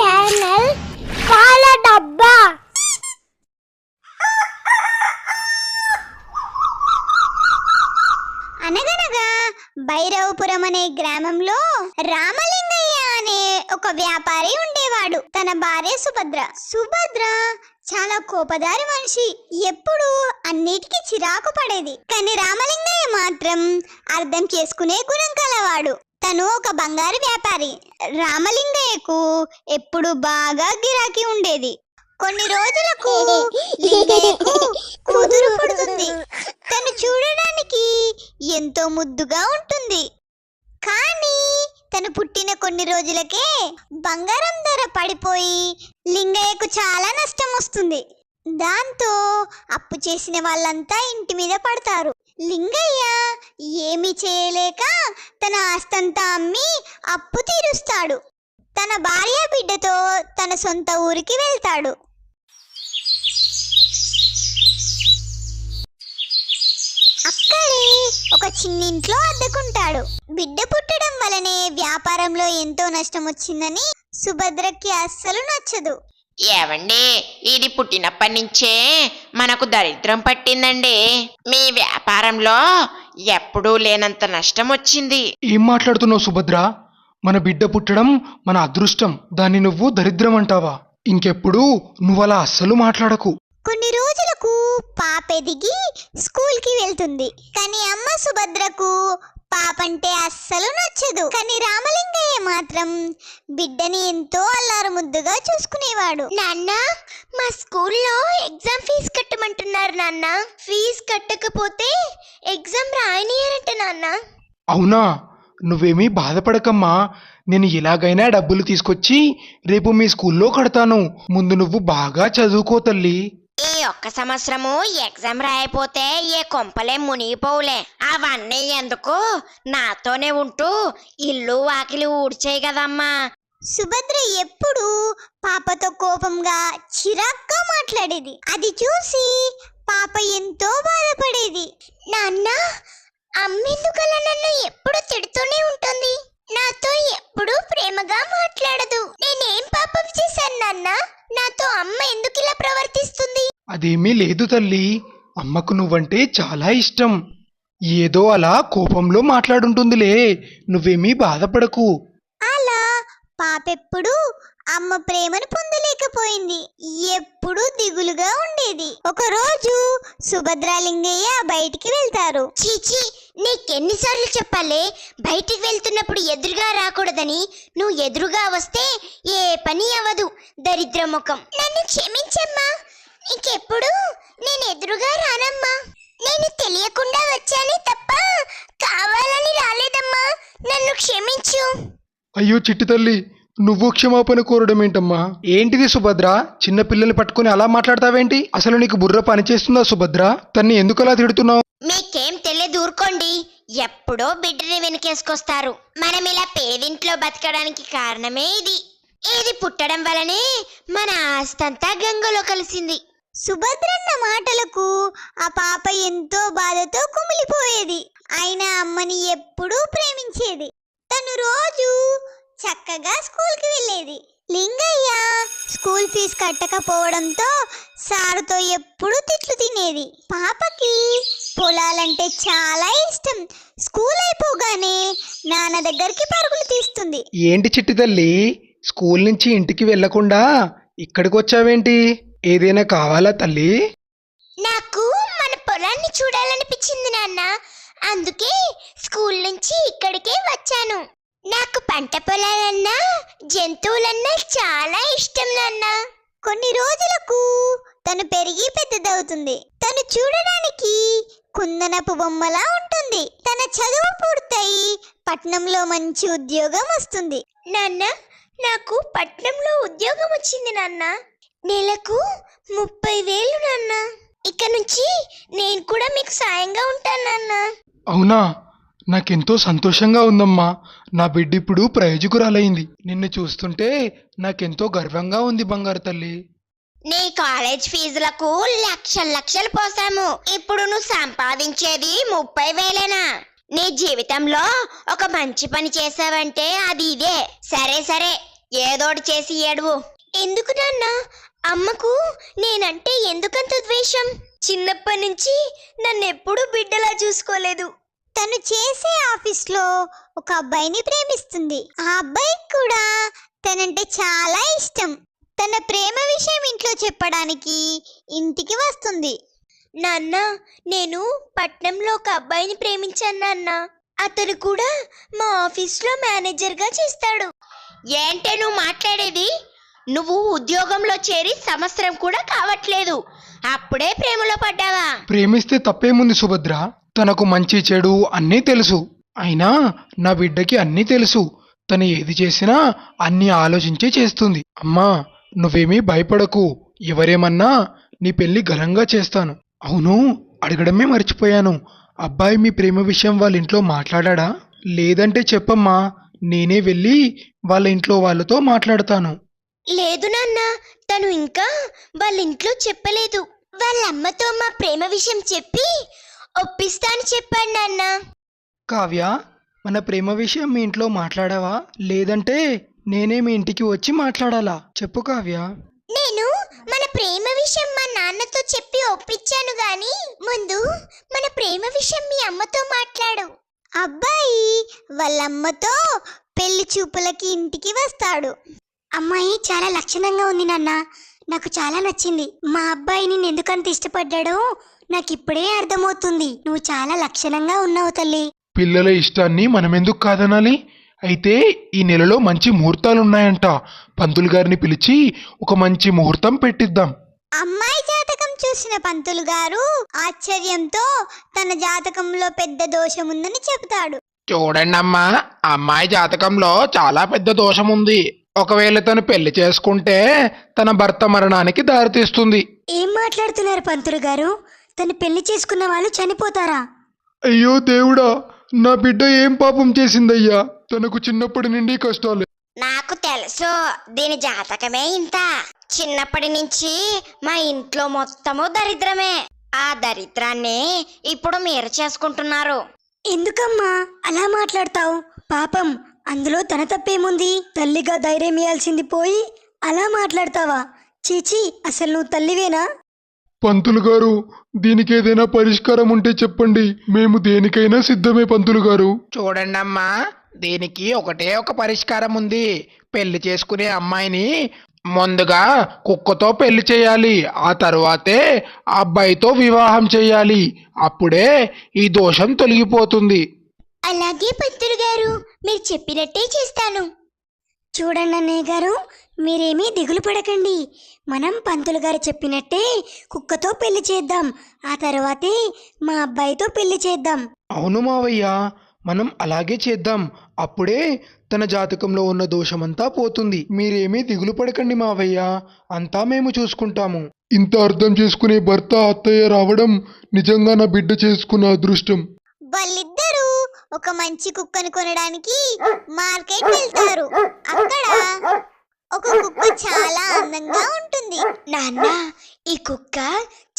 Channel పాల డబ్బా అనగనగా భైరవపురం అనే గ్రామంలో రామలింగయ్య అనే ఒక వ్యాపారి ఉండేవాడు. తన భార్య సుభద్ర. సుభద్ర చాలా కోపదారి మనిషి. ఎప్పుడు అన్నిటికీ చిరాకు పడేది. కానీ రామలింగయ్య మాత్రం అర్థం చేసుకునే గుణం కలవాడు. తను ఒక బంగారు వ్యాపారి. రామలింగయ్యకు ఎప్పుడు బాగా గిరాకీ ఉండేది. కొన్ని రోజులకు లింగయ్యకు కుదురు పుడుతుంది. తను చూడడానికి ఎంతో ముద్దుగా ఉంటుంది. కానీ తను పుట్టిన కొన్ని రోజులకే బంగారం ధర పడిపోయి లింగయ్యకు చాలా నష్టం వస్తుంది. దాంతో అప్పు చేసిన వాళ్ళంతా ఇంటి మీద పడతారు. లింగయ్య ఏమి చేయలేక తన ఆస్తంతా అమ్మి అప్పు తీరుస్తాడు. తన భార్య బిడ్డతో తన సొంత ఊరికి వెళ్తాడు. అక్కడే ఒక చిన్నింట్లో అద్దెకుంటాడు. బిడ్డ పుట్టడం వలనే వ్యాపారంలో ఎంతో నష్టం వచ్చిందని సుభద్రకి అస్సలు నచ్చదు. ఏవండి? ఇది పుట్టినప్పటి నుంచే మనకు దరిద్రం పట్టిందండి. మీ వ్యాపారంలో ఎప్పుడూ లేనంత నష్టం వచ్చింది. ఏం మాట్లాడుతున్నావు సుభద్ర? మన బిడ్డ పుట్టడం మన అదృష్టం. దాన్ని నువ్వు దరిద్రం అంటావా? ఇంకెప్పుడు నువ్వలా అస్సలు మాట్లాడకు. కొన్ని రోజులకు పాప ఎదిగి స్కూల్కి వెళ్తుంది. కానీ అమ్మ సుభద్రకు పాప అంటే అస్సలు నచ్చదు. కానీ రామలింగయ్య మాత్రం బిడ్డని ఎంతో అల్లారు ముద్దుగా చూసుకునేవాడు. నాన్న మా స్కూల్లో ఎగ్జామ్ ఫీజు కట్టమంటున్నారు నాన్న. ఫీజు కట్టకపోతే ఎగ్జామ్ రాయనియరంట నాన్న. అవునా? నువ్వేమీ బాధపడకమ్మా. నేను ఎలాగైనా డబ్బులు తీసుకొచ్చి రేపు మీ స్కూల్లో కడతాను. ముందు నువ్వు బాగా చదువుకో తల్లి. ఒక్క సంవత్సరము ఎగ్జామ్ రాయపోతే ఏ కొంపలే మునిగిపోవులే. అవన్నీ ఎందుకు? నాతోనే ఉంటూ ఇల్లు వాకిలి ఊడ్చేయి కదమ్మా. సుభద్ర ఎప్పుడు పాపతో కోపంగా చిరాగ్గా మాట్లాడేది. అది చూసి పాప ఎంతో బాధపడేది. నాన్న అమ్మెందుకలా నన్ను ఎప్పుడు తిడుతూనే ఉంటుంది? నాతో ఎప్పుడు ప్రేమగా మాట్లాడదు. నేనేం పాపం చేశాను నాన్న? నాతో అమ్మ ఎందుకు ఇలా ప్రవర్తిస్తుంది? అదేమీ లేదు తల్లి. అమ్మకు నువ్వంటే చాలా ఇష్టం. ఏదో అలా కోపంలో మాట్లాడుంటుందిలే. నువ్వేమీ బాధపడకు. అలా పాపెప్పుడు అమ్మ ప్రేమను పొందలేకపోయింది. ఎప్పుడు దిగులుగా ఉండేది. ఒకరోజు సుభద్రాలింగయ్య బయటికి వెళ్తారు. చీచి నీకెన్నిసార్లు చెప్పాలే? బయటికి వెళ్తున్నప్పుడు ఎదురుగా రాకూడదని. నువ్వు ఎదురుగా వస్తే ఏ పని అవ్వదు. దరిద్ర ముఖం నన్ను క్షమించమ్మా. నీకెప్పుడు నేను ఎదురుగా రానమ్మా. నేను తెలియకుండా వచ్చానే తప్ప కావాలని రాలేదమ్మా. నన్ను క్షమించు. అయ్యో చిట్టి తల్లి నువ్వు క్షమాపణ కోరడం ఏంటమ్మా ఏంటిది సుభద్ర? చిన్న పిల్లల్ని పట్టుకుని అలా మాట్లాడతావేంటి? అసలు నీకు బుర్ర పనిచేస్తుందా సుభద్ర? తన్ని ఎందుకు అలా తిడుతున్నావు? మీకేం తెలియదు ఊరుకోండి. ఎప్పుడో బిడ్డని వెనకేసుకొస్తారు. మనం ఇలా పేదింట్లో బతకడానికి కారణమే ఇది. ఇది పుట్టడం వలనే మన ఆస్తంతా గంగలో కలిసింది. సుభద్రన్న మాటలకు ఆ పాప ఎంతో బాధతో కుమిలిపోయేది. అయినా అమ్మని ఎప్పుడూ ప్రేమించేది. తను రోజు చక్కగా స్కూల్కి వెళ్ళేది. లింగయ్య స్కూల్ ఫీజు కట్టకపోవడంతో సారుతో ఎప్పుడూ తిట్లు తినేది. పాపకి పొలాలంటే చాలా ఇష్టం. స్కూల్ అయిపోగానే నాన్న దగ్గరికి పరుగులు తీస్తుంది. ఏంటి చిట్టి తల్లి? స్కూల్ నుంచి ఇంటికి వెళ్ళకుండా ఇక్కడికి వచ్చావేంటి ఏదైనా కావాలా తల్లి? నాకు మన పొలాన్ని చూడాలనిపించింది నాన్న. అందుకే స్కూల్ నుంచి ఇక్కడికే వచ్చాను. నాకు పంట పొలాలన్నా జంతువులన్నా చాలా ఇష్టం నాన్న. కొన్ని రోజులకు తను పెరిగి పెద్దదవుతుంది. తను చూడడానికి కుందనపు బొమ్మలా ఉంటుంది. తన చదువు పూర్తయి పట్నంలో మంచి ఉద్యోగం వస్తుంది. నాన్న నాకు పట్నంలో ఉద్యోగం వచ్చింది నాన్న. నెలకు ముప్పై వేలు నాన్న. ఇక నుంచి నేను కూడా మీకు సాయంగా ఉంటాను నాన్న. అవునా? నాకెంతో సంతోషంగా ఉందమ్మా. నా బిడ్డ ఇప్పుడు ప్రయోజకురాలైంది. నిన్ను చూస్తుంటే నాకెంతో గర్వంగా ఉంది బంగారు తల్లి. నీ కాలేజ్ ఫీజులకు లక్షలు లక్షలు పోసాము. ఇప్పుడు నువ్వు సంపాదించేది ముప్పై వేలేనా? నీ జీవితంలో ఒక మంచి పని చేసావంటే అది ఇదే. సరే సరే. ఏదోటి చేసి ఏడువు. ఎందుకు నాన్న? అమ్మకు నేనంటే ఎందుకంత ద్వేషం? చిన్నప్పటి నుంచి నన్ను ఎప్పుడూ బిడ్డలా చూసుకోలేదు. తను చేసే ఆఫీస్లో ఒక అబ్బాయిని ప్రేమిస్తుంది. ఆ అబ్బాయికి కూడా తనంటే చాలా ఇష్టం. తన ప్రేమ విషయం ఇంట్లో చెప్పడానికి ఇంటికి వస్తుంది. నాన్న నేను పట్నంలో ఒక అబ్బాయిని ప్రేమించాను నాన్న. అతను కూడా మా ఆఫీస్లో మేనేజర్గా చేస్తాడు. ఏంటే నువ్వు మాట్లాడేది? నువ్వు ఉద్యోగంలో చేరి సంవత్సరం కూడా కావట్లేదు. అప్పుడే ప్రేమలో పడ్డావా? ప్రేమిస్తే తప్పేముంది సుభద్ర? తనకు మంచి చెడు అన్నీ తెలుసు. అయినా నా బిడ్డకి అన్నీ తెలుసు. తను ఏది చేసినా అన్నీ ఆలోచించే చేస్తుంది. అమ్మా నువ్వేమీ భయపడకు. ఎవరేమన్నా నీ పెళ్ళి ఘనంగా చేస్తాను. అవును అడగడమే మర్చిపోయాను. అబ్బాయి మీ ప్రేమ విషయం వాళ్ళ ఇంట్లో మాట్లాడా లేదంటే చెప్పమ్మా నేనే వెళ్ళి వాళ్ళ ఇంట్లో వాళ్ళతో మాట్లాడతాను. లేదు నాన్న తను ఇంకా వాళ్ళ ఇంట్లో చెప్పలేదు. వాళ్ళ అమ్మతో మా ప్రేమ విషయం చెప్పి ఒప్పిస్తాను చెప్పాడు నాన్న. కావ్య మన ప్రేమ విషయం మీ ఇంట్లో మాట్లాడావా? లేదంటే నేనే మీ ఇంటికి వచ్చి మాట్లాడాలా? చెప్పు కావ్య. నేను మన ప్రేమ విషయం మా నాన్నతో చెప్పి ఒప్పించాను గాని ముందు మన ప్రేమ విషయం మీ అమ్మతో మాట్లాడు. అబ్బాయి వాళ్ళమ్మతో పెళ్ళి చూపులకి ఇంటికి వస్తాడు. అమ్మాయి చాలా లక్షణంగా ఉంది నాన్న. నాకు చాలా నచ్చింది. మా అబ్బాయి నేను ఎందుకంత ఇష్టపడ్డాడో నాకు ఇప్పుడే అర్థమవుతుంది. నువ్వు చాలా లక్షణంగా ఉన్నావు తల్లి. పిల్లల ఇష్టాన్ని మనమెందుకు కాదనాలి? అయితే ఈ నెలలో మంచి ముహూర్తాలున్నాయంట. పంతులు గారిని పిలిచి ఒక మంచి ముహూర్తం పెట్టిద్దాం. అమ్మాయి జాతకం చూసిన పంతులు గారు ఆశ్చర్యంతో తన జాతకంలో పెద్ద దోషం ఉందని చెబుతాడు. చూడండి అమ్మా అమ్మాయి జాతకంలో చాలా పెద్ద దోషం ఉంది ఒకవేళ తను పెళ్ళి చేసుకుంటే తన భర్త మరణానికి దారితీస్తుంది. ఏం మాట్లాడుతున్నారు పంతులు గారు? తను పెళ్ళి చేసుకున్న వాళ్ళు చనిపోతారా? అయ్యో దేవుడా నా బిడ్డ ఏం పాపం చేసిందయ్యా? తనకు చిన్నప్పటి నుండి కష్టాలే. నాకు తెలుసు దీని జాతకమే ఇంత. చిన్నప్పటి నుంచి మా ఇంట్లో మొత్తము దరిద్రమే. ఆ దరిద్రాన్ని ఇప్పుడు మీరు చేసుకుంటున్నారు. ఎందుకమ్మా? అలా మాట్లాడతావు? పాపం. అందులో తన తప్పేముంది? తల్లిగా ధైర్యం ఇయ్యాల్సింది పోయి అలా మాట్లాడతావా? చీచి అసలు నువ్వు తల్లివేనా? పంతులు గారు దీనికి ఏదైనా పరిష్కారం ఉంటే చెప్పండి. మేము దేనికైనా సిద్ధమే పంతులు గారు. చూడండి అమ్మా దీనికి ఒకటే ఒక పరిష్కారం ఉంది. పెళ్ళి చేసుకునే అమ్మాయిని ముందుగా కుక్కతో పెళ్ళి చేయాలి. ఆ తరువాతే అబ్బాయితో వివాహం చేయాలి. అప్పుడే ఈ దోషం తొలగిపోతుంది. అలాగే పంతులు గారు మీరు చెప్పినట్టే చేస్తాను. చూడండి అన్నయ్య గారు మీరేమీ దిగులు పడకండి. మనం పంతులు గారు చెప్పినట్టే కుక్కతో పెళ్ళి చేద్దాం. ఆ తర్వాతే మా అబ్బాయితో పెళ్ళి చేద్దాం. అవును మావయ్య మనం అలాగే చేద్దాం. అప్పుడే తన జాతకంలో ఉన్న దోషమంతా పోతుంది. మీరేమీ దిగులు పడకండి మావయ్య అంతా మేము చూసుకుంటాము. ఇంత అర్థం చేసుకునే భర్త అత్తయ్య రావడం నిజంగా నా బిడ్డ చేసుకున్న అదృష్టం. వాళ్ళిద్దరూ ఒక మంచి కుక్కను కొనడానికి మార్కెట్ వెళ్తారు. అక్కడ ఒక కుక్క చాలా అందంగా ఉంటుంది. నాన్న ఈ కుక్క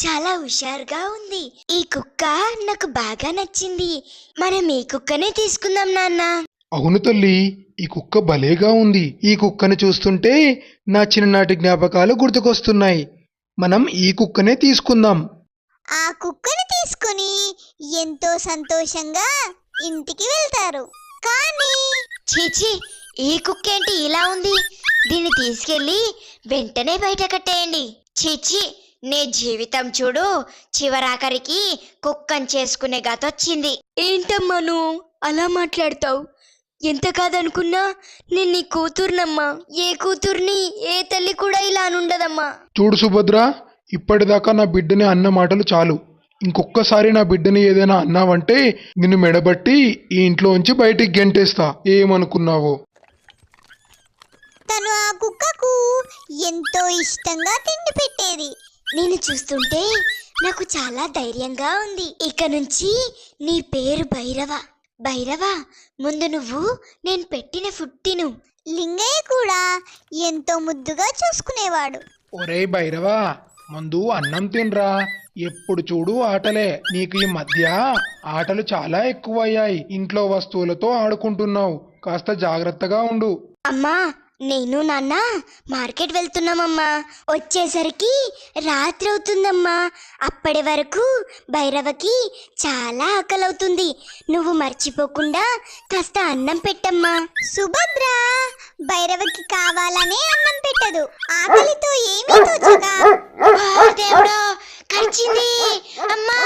చాలా హుషారుగా ఉంది. ఈ కుక్క నాకు బాగా నచ్చింది. మనం ఈ కుక్కనే తీసుకుందాం నాన్న. అవును తల్లి ఈ కుక్క భలేగా ఉంది. ఈ కుక్కను చూస్తుంటే నా చిన్ననాటి జ్ఞాపకాలు గుర్తుకొస్తున్నాయి. మనం ఈ కుక్కనే తీసుకుందాం. ఆ కుక్కను తీసుకుని ఎంతో సంతోషంగా ఇంటికి వెళ్తారు. కానీ చీచి ఈ కుక్క ఏంటి ఇలా ఉంది? దీన్ని తీసుకెళ్ళి వెంటనే బయట కట్టేయండి. చీచి నీ జీవితం చూడు. చివరాఖరికి కుక్కని చేసుకునే గతొచ్చింది ఏంటమ్మా నువ్వు? అలా మాట్లాడతావు. ఎంత కాదనుకున్నా నేను నీ కూతుర్నమ్మా. ఏ కూతుర్ని ఏ తల్లి కూడా ఇలా అనుండదమ్మా. చూడు సుభద్ర ఇప్పటిదాకా నా బిడ్డని అన్న మాటలు చాలు. ఇంకొక్కసారి నా బిడ్డని ఏదైనా అన్నావంటే నిన్ను మెడబట్టి ఈ ఇంట్లోంచి బయటికి గెంటేస్తా. ఏమనుకున్నావో? తను ఆ కుక్కకు ఎంతో ఇష్టంగా తిండి పెట్టేది. నేను చూస్తుంటే నాకు చాలా ధైర్యంగా ఉంది. ఇక నుంచి నీ పేరు భైరవ. భైరవ ముందు నువ్వు నేను పెట్టిన ఫుడ్ తిను. లింగయ్య కూడా ఎంతో ముద్దుగా చూసుకునేవాడు. ఒరేయ్ భైరవా ముందు అన్నం తినరా. ఎప్పుడు చూడు ఆటలే. నీకు ఈ మధ్య ఆటలు చాలా ఎక్కువయ్యాయి. ఇంట్లో వస్తువులతో ఆడుకుంటున్నావు. కాస్త జాగ్రత్తగా ఉండు. అమ్మా నేను నాన్న మార్కెట్ వెళ్తున్నామమ్మా. వచ్చేసరికి రాత్రి అవుతుందమ్మా అప్పటి వరకు భైరవకి చాలా ఆకలవుతుంది. నువ్వు మర్చిపోకుండా కాస్త అన్నం పెట్టమ్మా. సుభద్ర భైరవకి కావాలనే అన్నం పెట్టదు. ఆకలితో ఏమీ తోచగా దేవుడా కరిచింది అమ్మా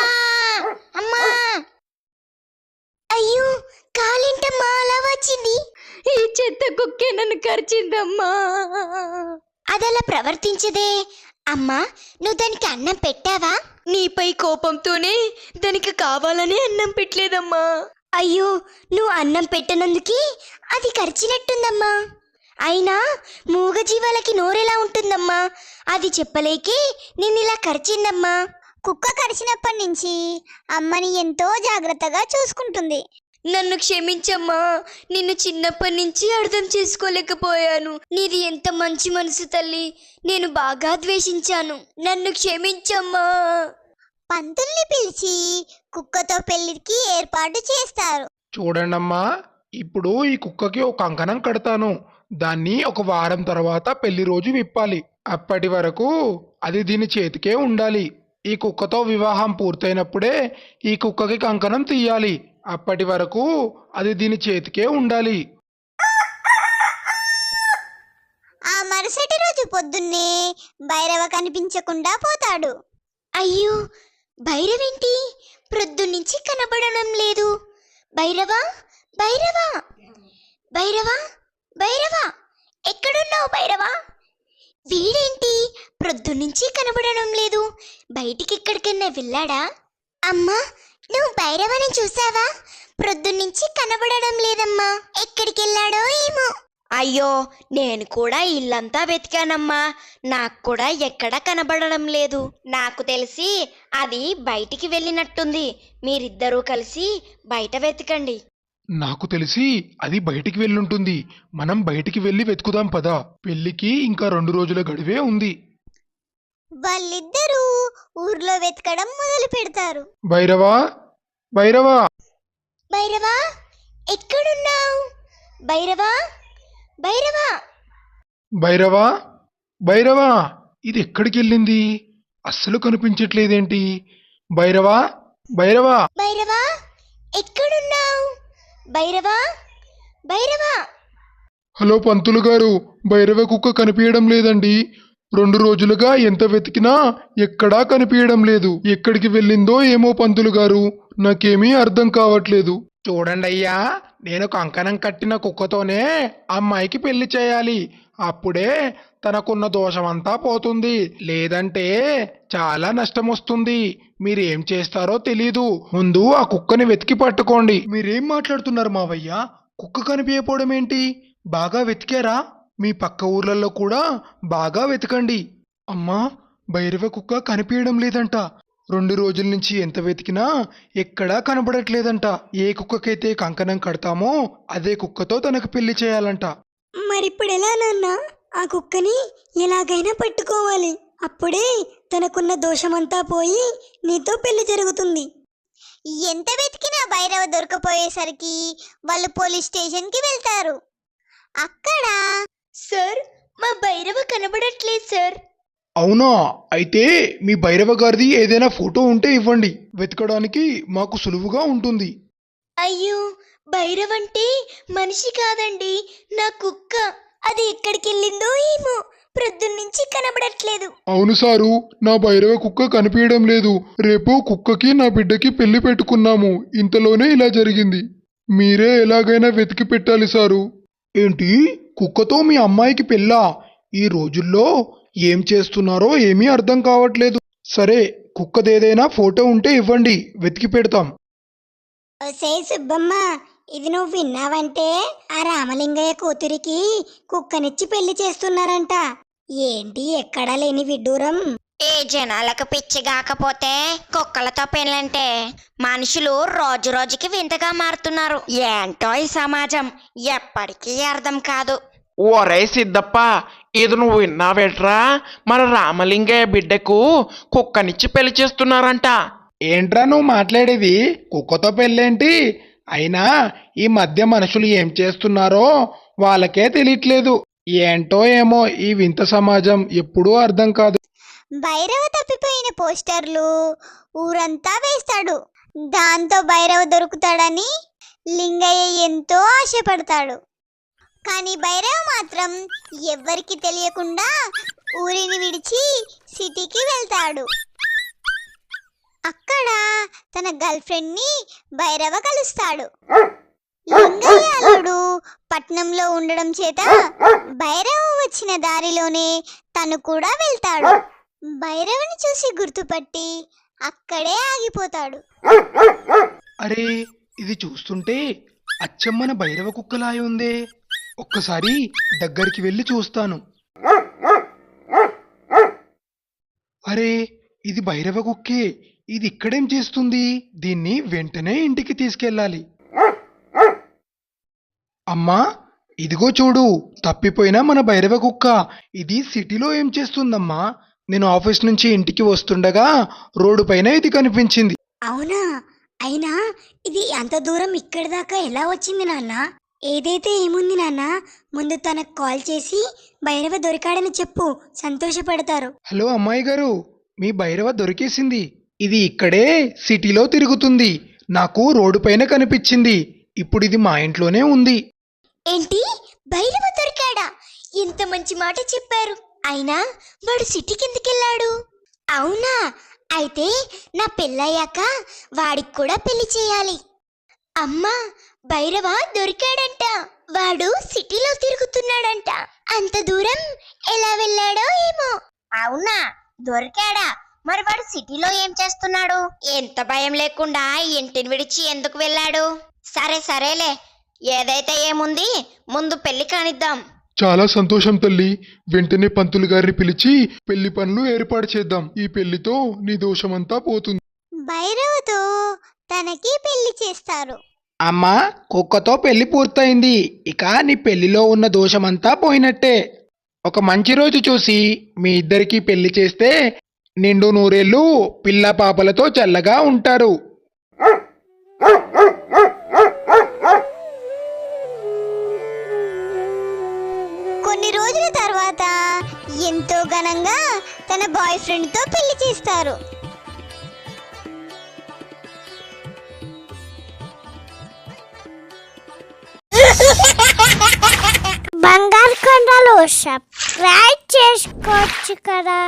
అమ్మా. అయ్యో కాలింటమ్మా అలా వచ్చింది. ఈ చెత్త కుక్కే నన్ను కరిచిందమ్మా. అదలా ప్రవర్తించదే. అమ్మా నువ్వు దానికి అన్నం పెట్టావా? నీపై కోపంతోనే దానికి కావాలని అన్నం పెట్టలేదమ్మా. అయ్యో నువ్వు అన్నం పెట్టనందుకే అది కరిచినట్టుందమ్మా. అయినా మూగజీవాలకి నోరెలా ఉంటుందమ్మా. అది చెప్పలేకే నేను ఇలా కరిచిందమ్మా. కుక్క కరిచినప్పటి నుంచి అమ్మని ఎంతో జాగ్రత్తగా చూసుకుంటుంది. నన్ను క్షమించమ్మా. నిన్ను చిన్నప్పటి నుంచి అర్థం చేసుకోలేకపోయాను. నీది ఎంత మంచి మనసు తల్లి. నేను బాగా ద్వేషించాను. నన్ను క్షమించమ్మా. పంతుల్ని పిలిచి కుక్కతో పెళ్ళికి ఏర్పాటు చేస్తారు. చూడండమ్మా ఇప్పుడు ఈ కుక్కకి ఒక కంకణం కడతాను. దాన్ని ఒక వారం తర్వాత పెళ్ళి రోజు విప్పాలి. అప్పటి వరకు అది దీని చేతికే ఉండాలి. ఈ కుక్కతో వివాహం పూర్తయినప్పుడే ఈ కుక్కకి కంకణం తీయాలి. అప్పటి వరకు అది దీని చేతికే ఉండాలి. ఆ మరుసటి రోజు పొద్దున్నే భైరవ కనిపించకుండా పోతాడు. అయ్యో భైరవేంటి? ప్రొద్దున్నుంచి కనబడడం లేదు. భైరవ భైరవ భైరవా భైరవ ఎక్కడున్నావు భైరవ? వీడేంటి? ప్రొద్దున్నుంచి కనబడడం లేదు. బయటికి ఎక్కడికైనా వెళ్ళాడా? అమ్మా నువ్వు భైరవని చూసావా? ప్రొద్దునుంచి కనబడడం లేదమ్మా. ఎక్కడికి వెళ్ళాడో ఏమో. అయ్యో నేను కూడా ఇల్లంతా వెతికానమ్మా. నాకు కూడా ఎక్కడ కనబడడం లేదు. నాకు తెలిసి అది బయటికి వెళ్ళినట్టుంది. మీరిద్దరూ కలిసి బయట వెతకండి. నాకు తెలిసి అది బయటికి వెళ్ళుంటుంది. మనం బయటికి వెళ్ళి వెతుకుదాం పదా. పెళ్ళికి ఇంకా రెండు రోజుల గడివే ఉంది. వాళ్ళిద్దరూ ఊర్లో వెతకడం మొదలు పెడతారు. భైరవా భైరవా. భైరవా ఎక్కడున్నావు? భైరవా భైరవా. భైరవా భైరవా ఇది ఎక్కడికి వెళ్ళింది? అస్సలు కనిపించట్లేదేంటి? భైరవా భైరవా. భైరవా ఎక్కడున్నావు? భైరవా భైరవా. హలో పంతులు గారు భైరవ కుక్క కనిపించడం లేదండి. రెండు రోజులుగా ఎంత వెతికినా ఎక్కడా కనిపించడం లేదు. ఎక్కడికి వెళ్ళిందో ఏమో పంతులు గారు. నాకేమీ అర్థం కావట్లేదు. చూడండి అయ్యా నేను కంకణం కట్టిన కుక్కతోనే అమ్మాయికి పెళ్ళి చేయాలి. అప్పుడే తనకున్న దోషమంతా పోతుంది. లేదంటే చాలా నష్టం వస్తుంది మీరేం చేస్తారో తెలీదు. ముందు ఆ కుక్కని వెతికి పట్టుకోండి. మీరేం మాట్లాడుతున్నారు మావయ్య? కుక్క కనిపించకపోవడం ఏంటి? బాగా వెతికారా? మీ పక్క ఊర్లలో కూడా బాగా వెతకండి. అమ్మా భైరవ కుక్క కనిపించడం లేదంట. రెండు రోజుల నుంచి ఎంత వెతికినా ఎక్కడా కనబడట్లేదంట ఏ కుక్కకైతే కంకణం కడతామో అదే కుక్కతో తనకు పెళ్ళి చేయాలంట. మరిప్పుడు ఎలా నాన్న? ఆ కుక్కని ఎలాగైనా పట్టుకోవాలి. అప్పుడే తనకున్న దోషమంతా పోయి నీతో పెళ్ళి జరుగుతుంది. ఎంత వెతికినా భైరవ దొరకపోయేసరికి వాళ్ళు పోలీస్ స్టేషన్కి వెళ్తారు. అక్కడ? సార్ మా భైరవ కనబడట్లేదు సార్. అవునా? అయితే మీ భైరవ గారిది ఏదైనా ఫోటో ఉంటే ఇవ్వండి. వెతకడానికి మాకు సులువుగా ఉంటుంది. అయ్యో భైరవ్ అంటే మనిషి కాదండి నా కుక్క. అది ఎక్కడికి వెళ్ళిందో ఏమో ప్రొద్దున్నుంచి కనబడట్లేదు. అవును సారు నా భైరవ కుక్క కనిపించడం లేదు. రేపు కుక్కకి నా బిడ్డకి పెళ్ళి పెట్టుకున్నాము. ఇంతలోనే ఇలా జరిగింది. మీరే ఎలాగైనా వెతికి పెట్టాలి సారు. ఏంటి? కుక్కతో మీ అమ్మాయికి పెళ్ళా? ఈ రోజుల్లో ఏం చేస్తున్నారో ఏమీ అర్థం కావట్లేదు. సరే కుక్కదేదైనా ఫోటో ఉంటే ఇవ్వండి వెతికి పెడతాం. సే సుబ్బమ్మ ఇది నువ్వు విన్నావంటే? ఆ రామలింగయ్య కూతురికి కుక్కనిచ్చి పెళ్ళి చేస్తున్నారంట. ఏంటి ఎక్కడా లేని విడ్డూరం? ఏ జనాలకు పిచ్చి కాకపోతే కుక్కలతో పెళ్ళంటే మనుషులు రోజు రోజుకి వింతగా మారుతున్నారు. ఏంటో ఈ సమాజం? ఎప్పటికీ అర్థం కాదు. ఓరే సిద్ధప్ప ఇది నువ్వు విన్నావేట్రా? మన రామలింగయ్య బిడ్డకు కుక్కనిచ్చి పెళ్ళి చేస్తున్నారంట. ఏంట్రా నువ్వు మాట్లాడేది? కుక్కతో పెళ్ళేంటి? అయినా ఈ మధ్య మనుషులు ఏం చేస్తున్నారో వాళ్ళకే తెలియట్లేదు. ఏంటో ఏమో ఈ వింత సమాజం ఎప్పుడూ అర్థం కాదు. భైరవ తప్పిపోయిన పోస్టర్లు ఊరంతా వేస్తాడు. దాంతో భైరవ దొరుకుతాడని లింగయ్య ఎంతో ఆశపడతాడు. కానీ భైరవ మాత్రం ఎవ్వరికి తెలియకుండా ఊరిని విడిచి సిటీకి వెళ్తాడు. అక్కడ తన గర్ల్ ఫ్రెండ్ని భైరవ కలుస్తాడు. లింగయ్య అల్లుడు పట్నంలో ఉండడం చేత భైరవ వచ్చిన దారిలోనే తను కూడా వెళ్తాడు. భైరవుని చూసి గుర్తుపట్టి అక్కడే ఆగిపోతాడు. అరే ఇది చూస్తుంటే అచ్చమ్మన భైరవ కుక్కలాయ ఉందే. ఒక్కసారి దగ్గరికి వెళ్ళి చూస్తాను. అరే ఇది భైరవ కుక్కే. ఇది ఇక్కడేం చేస్తుంది? దీన్ని వెంటనే ఇంటికి తీసుకెళ్ళాలి. అమ్మా ఇదిగో చూడు తప్పిపోయిన మన భైరవ కుక్క. ఇది సిటీలో ఏం చేస్తుందమ్మా? నేను ఆఫీస్ నుంచి ఇంటికి వస్తుండగా రోడ్డు పైన ఇది కనిపించింది. అవునా? అయినా ఇది అంత దూరం ఇక్కడి దాకా ఎలా వచ్చింది నాన్న? ఏదైతే ఏముంది నాన్న? ముందు తనకు కాల్ చేసి భైరవ దొరికాడని చెప్పు. సంతోషపడతారు. హలో అమ్మాయి గారు మీ భైరవ దొరికేసింది. ఇది ఇక్కడే సిటీలో తిరుగుతుంది. నాకు రోడ్డు పైన కనిపించింది. ఇప్పుడు ఇది మా ఇంట్లోనే ఉంది. ఏంటి? భైరవ దొరికాడా? ఎంత మంచి మాట చెప్పారు. అయినా వాడు సిటీ కిందకెళ్ళాడు అవునా. అయితే నా పెళ్ళయ్యాక వాడికి కూడా పెళ్ళి చేయాలి. అమ్మా భైరవ దొరికాడంట. వాడు సిటీలో తిరుగుతున్నాడంట. అంత దూరం ఎలా వెళ్ళాడో ఏమో. అవునా దొరికాడా. మరి వాడు సిటీలో ఏం చేస్తున్నాడు? ఎంత భయం లేకుండా ఇంటిని విడిచి ఎందుకు వెళ్ళాడు? సరే సరేలే. ఏదైతే ఏముంది ముందు పెళ్ళి కానిద్దాం. చాలా సంతోషం తల్లి. వెంటనే పంతులు గారిని పిలిచి పెళ్ళి పనులు ఏర్పాటు చేద్దాం. ఈ పెళ్ళితో నీ దోషమంతా పోతుంది. భైరవతో తనకి పెళ్ళి చేస్తారు. అమ్మా కుక్కతో పెళ్ళి పూర్తయింది. ఇక నీ పెళ్ళిలో ఉన్న దోషమంతా పోయినట్టే. ఒక మంచి రోజు చూసి మీ ఇద్దరికి పెళ్ళి చేస్తే నిండు నూరేళ్ళు పిల్ల పాపలతో చల్లగా ఉంటారు. ఎంతో ఘనంగా తన బాయ్ ఫ్రెండ్తో పెళ్ళి చేస్తారు. బంగారు కొండలు సబ్స్క్రైబ్ చేసుకోవచ్చు కదా.